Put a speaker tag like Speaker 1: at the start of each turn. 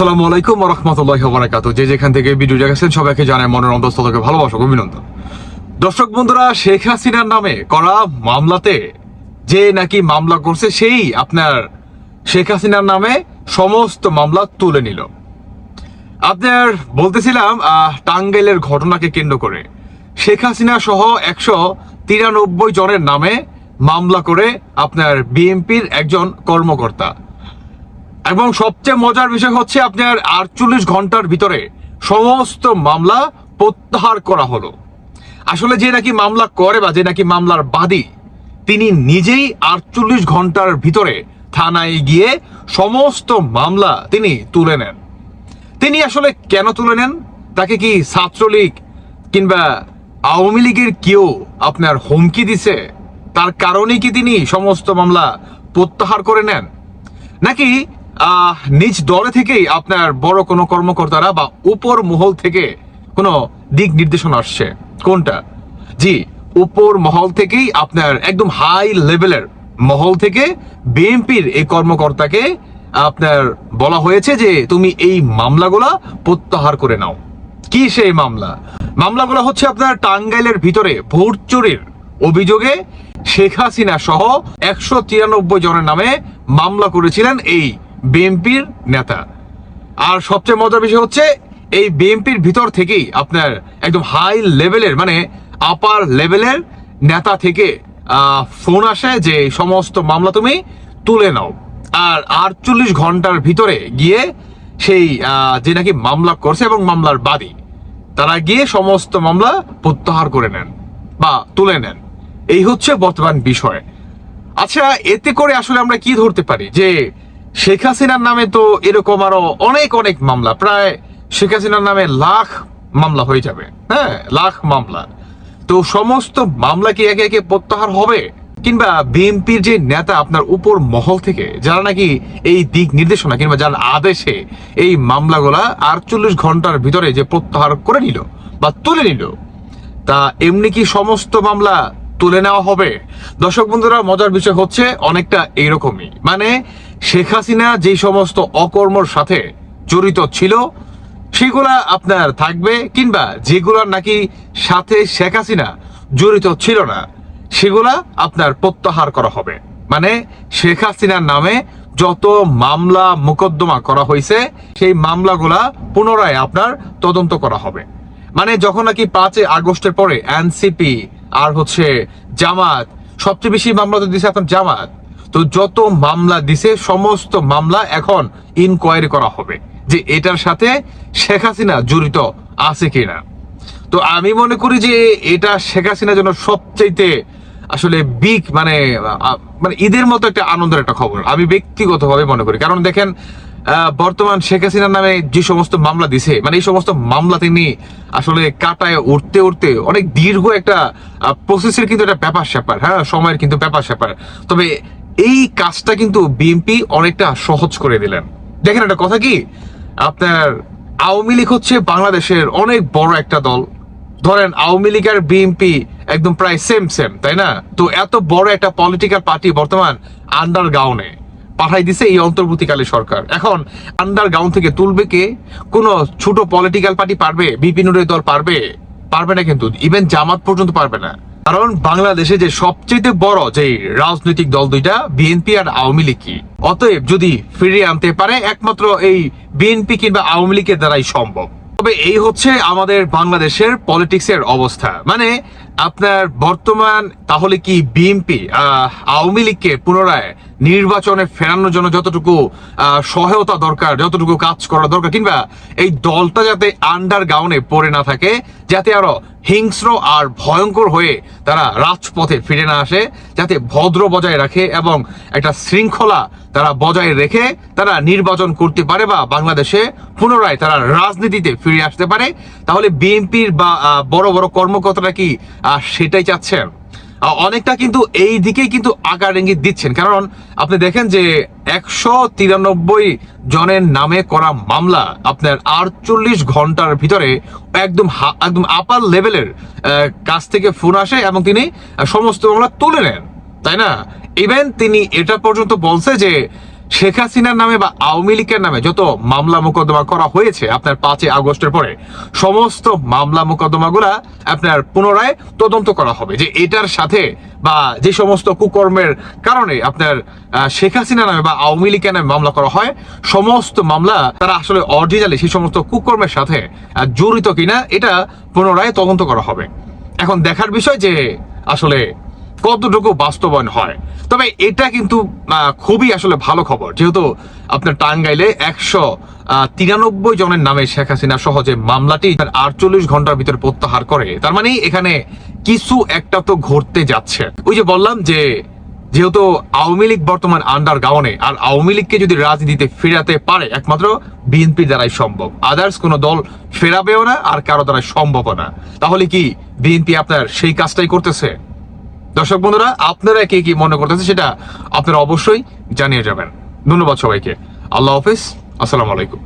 Speaker 1: আসসালামু আলাইকুম রহমতুল্লাহ বারাকাত যে যেখান থেকে ভিডিও দেখেছেন সবাইকে জানায় অভিনন্দন। দর্শক বন্ধুরা শেখ হাসিনার নামে করা মামলাতে যে নাকি মামলা করছে সেই আপনার শেখ হাসিনার নামে সমস্ত মামলা তুলে নিল। আপনার বলতেছিলাম আহ, টাঙ্গাইলের ঘটনাকে কেন্দ্র করে। শেখ হাসিনা সহ একশো তিরানব্বই জনের নামে মামলা করে আপনার বিএনপির একজন কর্মকর্তা। এবং সবচেয়ে মজার বিষয় হচ্ছে আপনার আটচল্লিশ ঘণ্টার ভিতরে সমস্ত মামলা প্রত্যাহার করা হলো। আসলে যে নাকি মামলা করে বা যে নাকি মামলার বাদী, তিনি নিজেই আটচল্লিশ ঘণ্টার ভিতরে থানায় গিয়ে সমস্ত মামলা তিনি তুলে নেন। তিনি আসলে কেন তুলে নেন? তাকে কি ছাত্রলীগ কিংবা আওয়ামী লীগের কেউ আপনার হুমকি দিছে? তার কারণে কি তিনি সমস্ত মামলা প্রত্যাহার করে নেন? নাকি নিজ দলে থেকেই আপনার বড় কোনো কর্মকর্তারা বা উপর মহল থেকে কোনো দিক নির্দেশনা আসছে। কোনটা? জি উপর মহল থেকেই আপনার একদম হাই লেভেলের মহল থেকে বিএনপির এই কর্মকর্তাকে আপনার বলা হয়েছে যে তুমি এই মামলাগুলা প্রত্যাহার করে নাও। কি সেই মামলা? মামলাগুলো হচ্ছে আপনার টাঙ্গাইলের ভিতরে ভোট চুরির অভিযোগে শেখ হাসিনা সহ একশো তিরানব্বই জনের নামে মামলা করেছিলেন এই বিএনপির নেতা। আর সবচেয়ে মজার বিষয় হচ্ছে, এই বিএনপির ভিতর থেকেই আপনার একদম হাই লেভেলের মানে আপার লেভেলের নেতা থেকে ফোন আসে যে সমস্ত মামলা তুমি তুলে নাও। আর আটচল্লিশ ঘণ্টার ভিতরে গিয়ে সেই যে নাকি মামলা করছে এবং মামলার বাদী, তারা গিয়ে সমস্ত মামলা প্রত্যাহার করে নেন বা তুলে নেন। এই হচ্ছে বর্তমান বিষয়। আচ্ছা এতে করে আসলে আমরা কি ধরতে পারি? যে শেখ হাসিনার নামে তো এরকম আরও অনেক অনেক মামলা। প্রায় শেখ হাসিনার নামে লাখ মামলা হয়ে যাবে। হ্যাঁ লাখ মামলা। তো সমস্ত মামলা কি একে একে প্রত্যাহার হবে? কিংবা বিএনপির যে নেতা আপনার উপর মহল থেকে, যারা নাকি এই দিক নির্দেশনা কিংবা যার আদেশে এই মামলাগুলা আটচল্লিশ ঘণ্টার ভিতরে যে প্রত্যাহার করে নিল বা তুলে নিল, তা এমনি কি সমস্ত মামলা তুলে নেওয়া হবে? দর্শক বন্ধুরা, মজার বিষয় হচ্ছে অনেকটা এইরকমই। মানে শেখ হাসিনা যে সমস্ত অকর্মর সাথে জড়িত ছিল, সেগুলা আপনার থাকবে কিংবা যেগুলার নাকি সাথে শেখ হাসিনা জড়িত ছিল না, সেগুলা আপনার প্রত্যাহার করা হবে। মানে শেখ হাসিনার নামে যত মামলা মোকদ্দমা করা হয়েছে, সেই মামলাগুলা পুনরায় আপনার তদন্ত করা হবে। মানে যখন নাকি পাঁচই আগস্টের পরে এনসিপি আর হচ্ছে জামাত, সবচেয়ে বেশি মামলা তো দিছে এখন জামাত তো যত মামলা দিছে, সমস্ত মামলা এখন ইনকোয়ারি করা হবে যে এটার সাথে শেখ হাসিনা জড়িত আছে কিনা। তো আমি মনে করি যে এটা শেখ হাসিনার জন্য সবচাইতে আসলে বিগ মানে মানে ঈদের মতো একটা আনন্দের একটা খবর। আমি ব্যক্তিগতভাবে মনে করি। কারণ দেখেন বর্তমান শেখ হাসিনার নামে যে সমস্ত মামলা দিছে মানে এই সমস্ত মামলা তিনি আসলে কাটায় উঠতে উঠতে অনেক দীর্ঘ একটা প্রসেসের কিন্তু একটা ব্যাপার স্যাপার হ্যাঁ সময়ের কিন্তু ব্যাপার স্যাপার তবে এই কাজটা কিন্তু বিএনপি অনেকটা সহজ করে দিলেন। দেখেন একটা কথা কি? আপনার আওয়ামী লীগ হচ্ছে বাংলাদেশের অনেক বড় একটা দল। ধরেন আওয়ামী লীগ আর বিএনপি একদম প্রায় সেম সেম তাই না? তো এত বড় একটা পলিটিক্যাল পার্টি বর্তমান আন্ডার গাউনে পাঠাই দিছে এই অন্তর্বর্তীকালে সরকার। এখন আন্ডার গ্রাউন্ড থেকে তুলবে কে? কোন ছোট পলিটিক্যাল পার্টি পারবে? বিপিনুরের দল পারবে? পারবে না কিন্তু। ইভেন জামাত পর্যন্ত পারবে না। কারণ বাংলাদেশে যে সবচেয়ে বড় যে রাজনৈতিক দল দুইটা বিএনপি আর আওয়ামী লীগ অতএব যদি ফিরিয়ে আনতে পারে, একমাত্র এই বিএনপি কিংবা আওয়ামী লীগের দ্বারাই সম্ভব। তবে এই হচ্ছে আমাদের বাংলাদেশের পলিটিক্সের অবস্থা। মানে আপনার বর্তমান তাহলে কি বিএনপি আওয়ামী লীগকে পুনরায় নির্বাচনে ফেরানোর জন্য যতটুকু সহায়তা দরকার, যতটুকু কাজ করা দরকার, কিংবা এই দলটা যাতে আন্ডার গাউনে পড়ে না থাকে, যাতে আরও হিংস্র আর ভয়ঙ্কর হয়ে তারা রাজপথে ফিরে না আসে, যাতে ভদ্র বজায় রাখে এবং একটা শৃঙ্খলা তারা বজায় রেখে তারা নির্বাচন করতে পারে বা বাংলাদেশে পুনরায় তারা রাজনীতিতে ফিরে আসতে পারে। তাহলে বিএনপির বা বড় বড় কর্মকর্তারা কি সেটাই চাচ্ছেন? অনেকটা কিন্তু এই দিকেই কিন্তু আকার ইঙ্গিত দিচ্ছেন। কারণ আপনি দেখেন যে একশো তিরানব্বই জনের নামে করা মামলা আপনার আটচল্লিশ ঘণ্টার ভিতরে একদম একদম আপার লেভেলের কাছ থেকে ফোন আসে এবং তিনি সমস্ত মামলা তুলে নেন। তাই না? ইভেন তিনি এটা পর্যন্ত বলছে যে শেখ হাসিনার নামে বা আওয়ামী লীগের নামে যত মামলা মোকদ্দমা করা হয়েছে আপনার পাঁচই আগস্টের পরে, সমস্ত মামলা মোকদ্দমাগুলা আপনার পুনরায় তদন্ত করা হবে। যে এটার সাথে বা যে সমস্ত কুকর্মের কারণে আপনার শেখ হাসিনা নামে বা আওয়ামী লীগের নামে মামলা করা হয়, সমস্ত মামলা তারা আসলে অরিজিনালি সেই সমস্ত কুকর্মের সাথে জড়িত কিনা, এটা পুনরায় তদন্ত করা হবে। এখন দেখার বিষয় যে আসলে কতটুকু বাস্তবায়ন হয়। তবে এটা কিন্তু খুবই আসলে ভালো খবর। যেহেতু আপনার টাঙ্গাইলে একশো তিরানব্বই জনের নামে শেখ হাসিনা সহজে মামলাটি তার আটচল্লিশ ঘণ্টার ভিতরে প্রত্যাহার করে। তার মানে এখানে কিছু একটা তো ঘটতে যাচ্ছে। ওই যে বললাম যে, যেহেতু আওয়ামী লীগ বর্তমান আন্ডার গাউনে আর আওয়ামী লীগকে যদি রাজনীতিতে ফেরাতে পারে, একমাত্র বিএনপি দ্বারাই সম্ভব। আদার্স কোনো দল ফেরাবেও না, আর কারও দ্বারা সম্ভব না। তাহলে কি বিএনপি আপনার সেই কাজটাই করতেছে? দর্শক বন্ধুরা, আপনারা কে কি মনে করতেছে সেটা আপনারা অবশ্যই জানিয়ে যাবেন। ধন্যবাদ সবাইকে। আল্লাহ হাফিজ, আসসালামু আলাইকুম।